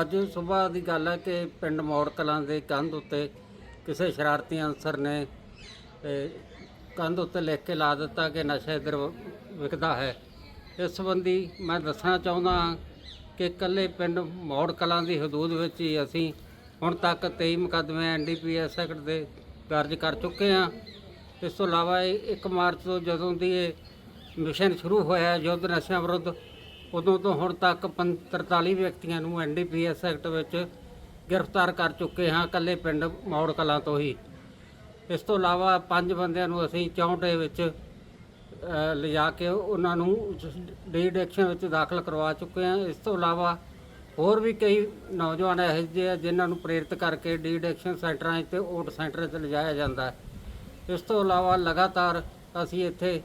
ਅੱਜ ਸਵੇਰ ਦੀ ਗੱਲ ਹੈ ਕਿ ਪਿੰਡ ਮੌੜ ਕਲਾਂ ਦੇ ਕੰਧ ਉੱਤੇ ਕਿਸੇ ਸ਼ਰਾਰਤੀ ਅਨਸਰ ਨੇ ਤੇ ਕੰਧ ਉੱਤੇ ਲਿਖ ਕੇ ਲਾ ਦਿੱਤਾ ਕਿ ਨਸ਼ਾ ਇੱਧਰ ਵਿਕਦਾ ਹੈ। ਇਸ ਸੰਬੰਧੀ ਮੈਂ ਦੱਸਣਾ ਚਾਹੁੰਦਾ ਹਾਂ ਕਿ ਇਕੱਲੇ ਪਿੰਡ ਮੌੜ ਕਲਾਂ ਦੀ ਹਦੂਦ ਵਿੱਚ ਹੀ ਅਸੀਂ ਹੁਣ ਤੱਕ 23 ਮੁਕੱਦਮੇ ਐਨਡੀਪੀਐਸ ਐਕਟ ਦੇ ਦਰਜ ਕਰ ਚੁੱਕੇ ਹਾਂ। ਇਸ ਤੋਂ ਇਲਾਵਾ 1 ਮਾਰਚ ਤੋਂ ਜਦੋਂ ਦੀ ਇਹ ਮਿਸ਼ਨ ਸ਼ੁਰੂ ਹੋਇਆ ਯੁੱਧ ਨਸ਼ਿਆਂ ਵਿਰੁੱਧ ਉਦੋਂ ਤੋਂ ਹੁਣ ਤੱਕ ਪੰ- 43 ਵਿਅਕਤੀਆਂ ਨੂੰ ਐਨਡੀਪੀਐਸ ਐਕਟ ਵਿੱਚ ਗ੍ਰਿਫਤਾਰ ਕਰ ਚੁੱਕੇ ਹਾਂ ਇਕੱਲੇ ਪਿੰਡ ਮੌੜ ਕਲਾਂ ਤੋਂ ਹੀ। ਇਸ ਤੋਂ ਇਲਾਵਾ ਪੰਜ ਬੰਦਿਆਂ ਨੂੰ ਅਸੀਂ ਚੌਂਟੇ ਵਿੱਚ ਲਿਜਾ ਕੇ ਉਹਨਾਂ ਨੂੰ ਡੀ ਐਕਸ਼ਨ ਵਿੱਚ ਦਾਖਲ ਕਰਵਾ ਚੁੱਕੇ ਹਾਂ। ਇਸ ਤੋਂ ਇਲਾਵਾ ਹੋਰ ਵੀ ਕਈ ਨੌਜਵਾਨ ਇਹੋ ਜਿਹੇ ਆ ਜਿਨ੍ਹਾਂ ਨੂੰ ਪ੍ਰੇਰਿਤ ਕਰਕੇ ਡੀ ਐਕਸ਼ਨ ਸੈਂਟਰਾਂ 'ਚ ਤੇ ਓਟ ਸੈਂਟਰਾਂ 'ਚ ਲਿਜਾਇਆ ਜਾਂਦਾ ਹੈ। ਇਸ ਤੋਂ ਇਲਾਵਾ ਲਗਾਤਾਰ ਅਸੀਂ ਇੱਥੇ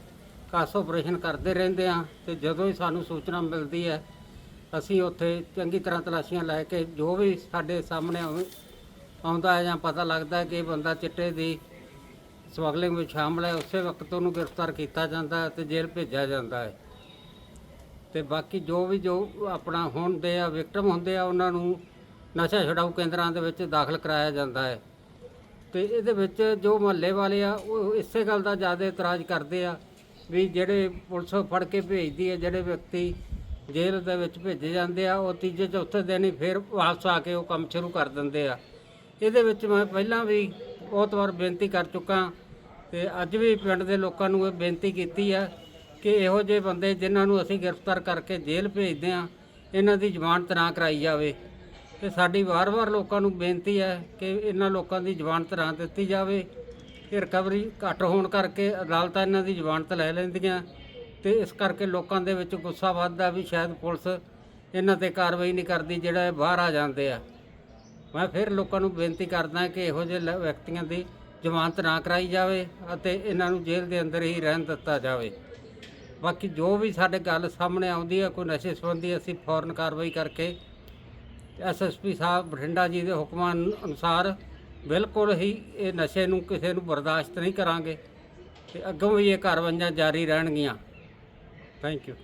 ਕਾਸ ਆਪਰੇਸ਼ਨ ਕਰਦੇ ਰਹਿੰਦੇ ਹਾਂ ਤੇ ਜਦੋਂ ਹੀ ਸਾਨੂੰ ਸੂਚਨਾ ਮਿਲਦੀ ਹੈ, ਅਸੀਂ ਉੱਥੇ ਚੰਗੀ ਤਰ੍ਹਾਂ ਤਲਾਸ਼ੀਆਂ ਲੈ ਕੇ ਜੋ ਵੀ ਸਾਡੇ ਸਾਹਮਣੇ ਆਉ- ਆਉਂਦਾ ਹੈ ਜਾਂ ਪਤਾ ਲੱਗਦਾ ਹੈ ਕਿ ਇਹ ਬੰਦਾ ਚਿੱਟੇ ਦੀ ਸਮਗਲਿੰਗ ਵਿੱਚ ਸ਼ਾਮਲ ਹੈ, ਉਸੇ ਵਕਤ ਉਹਨੂੰ ਗ੍ਰਿਫਤਾਰ ਕੀਤਾ ਜਾਂਦਾ ਹੈ ਤੇ ਜੇਲ੍ਹ ਭੇਜਿਆ ਜਾਂਦਾ ਹੈ। ਤੇ ਬਾਕੀ ਜੋ ਵੀ ਜੋ ਆਪਣਾ ਹੁੰਦੇ ਆ ਵਿਕਟਮ ਹੁੰਦੇ ਆ, ਉਹਨਾਂ ਨੂੰ ਨਸ਼ਾ ਛਡਾਊ ਕੇਂਦਰਾਂ ਦੇ ਵਿੱਚ ਦਾਖਲ ਕਰਾਇਆ ਜਾਂਦਾ ਹੈ। ਤੇ ਇਹਦੇ ਵਿੱਚ ਜੋ ਮਹੱਲੇ ਵਾਲੇ ਆ, ਉਹ ਇਸੇ ਗੱਲ ਦਾ ਜ਼ਿਆਦਾ ਇਤਰਾਜ਼ ਕਰਦੇ ਆ ਵੀ ਜਿਹੜੇ ਪੁਲਿਸ ਫੜ ਕੇ ਭੇਜਦੀ ਹੈ, ਜਿਹੜੇ ਵਿਅਕਤੀ ਜੇਲ੍ਹ ਦੇ ਵਿੱਚ ਭੇਜੇ ਜਾਂਦੇ ਆ, ਉਹ ਤੀਜੇ, ਚੌਥੇ ਦਿਨ ਹੀ ਫਿਰ ਵਾਪਸ ਆ ਕੇ ਉਹ ਕੰਮ ਸ਼ੁਰੂ ਕਰ ਦਿੰਦੇ ਆ। ਇਹਦੇ ਵਿੱਚ ਮੈਂ ਪਹਿਲਾਂ ਵੀ ਬਹੁਤ ਵਾਰ ਬੇਨਤੀ ਕਰ ਚੁੱਕਾ ਤੇ ਅੱਜ ਵੀ ਪਿੰਡ ਦੇ ਲੋਕਾਂ ਨੂੰ ਇਹ ਬੇਨਤੀ ਕੀਤੀ ਆ ਕਿ ਇਹੋ ਜਿਹੇ ਬੰਦੇ ਜਿਨ੍ਹਾਂ ਨੂੰ ਅਸੀਂ ਗ੍ਰਿਫਤਾਰ ਕਰਕੇ ਜੇਲ੍ਹ ਭੇਜਦੇ ਆ, ਇਹਨਾਂ ਦੀ ਜ਼ਮਾਨਤ ਨਾ ਕਰਾਈ ਜਾਵੇ। ਤੇ ਸਾਡੀ ਵਾਰ-ਵਾਰ ਲੋਕਾਂ ਨੂੰ ਬੇਨਤੀ ਹੈ ਕਿ ਇਹਨਾਂ ਲੋਕਾਂ ਦੀ ਜ਼ਮਾਨਤ ਨਾ ਦਿੱਤੀ ਜਾਵੇ। ਇਹ ਰਿਕਵਰੀ ਘੱਟ ਹੋਣ ਕਰਕੇ ਅਦਾਲਤਾਂ ਇਹਨਾਂ ਦੀ ਜ਼ਮਾਨਤ ਲੈ ਲੈਂਦੀਆਂ ਤੇ ਇਸ ਕਰਕੇ ਲੋਕਾਂ ਦੇ ਵਿੱਚ ਗੁੱਸਾ ਵੱਧਦਾ ਵੀ ਸ਼ਾਇਦ ਪੁਲਿਸ ਇਹਨਾਂ ਤੇ ਕਾਰਵਾਈ ਨਹੀਂ ਕਰਦੀ, ਜਿਹੜਾ ਇਹ ਬਾਹਰ ਆ ਜਾਂਦੇ ਆ। ਮੈਂ ਫਿਰ ਲੋਕਾਂ ਨੂੰ ਬੇਨਤੀ ਕਰਦਾ ਕਿ ਇਹੋ ਜਿਹੇ ਲ- ਵਿਅਕਤੀਆਂ ਦੀ ਜ਼ਮਾਨਤ ਨਾ ਕਰਾਈ ਜਾਵੇ ਅਤੇ ਇਹਨਾਂ ਨੂੰ ਜੇਲ੍ਹ ਦੇ ਅੰਦਰ ਹੀ ਰਹਿਣ ਦਿੱਤਾ ਜਾਵੇ। ਬਾਕੀ ਜੋ ਵੀ ਸਾਡੇ ਗੱਲ ਸਾਹਮਣੇ ਆਉਂਦੀ ਹੈ ਕੋਈ ਨਸ਼ੇ ਸੰਬੰਧੀ ਅਸੀਂ ਫੌਰਨ ਕਾਰਵਾਈ ਕਰਕੇ ਐਸਐਸਪੀ ਸਾਹਿਬ ਬਠਿੰਡਾ ਜੀ ਦੇ ਹੁਕਮਾਂ ਅਨੁਸਾਰ ਬਿਲਕੁਲ ਹੀ ਇਹ ਨਸ਼ੇ ਨੂੰ ਕਿਸੇ ਨੂੰ ਬਰਦਾਸ਼ਤ ਨਹੀਂ ਕਰਾਂਗੇ ਤੇ ਅੱਗੋਂ ਵੀ ਇਹ ਕਾਰਵਾਈਆਂ ਜਾਰੀ ਰਹਿਣਗੀਆਂ। Thank you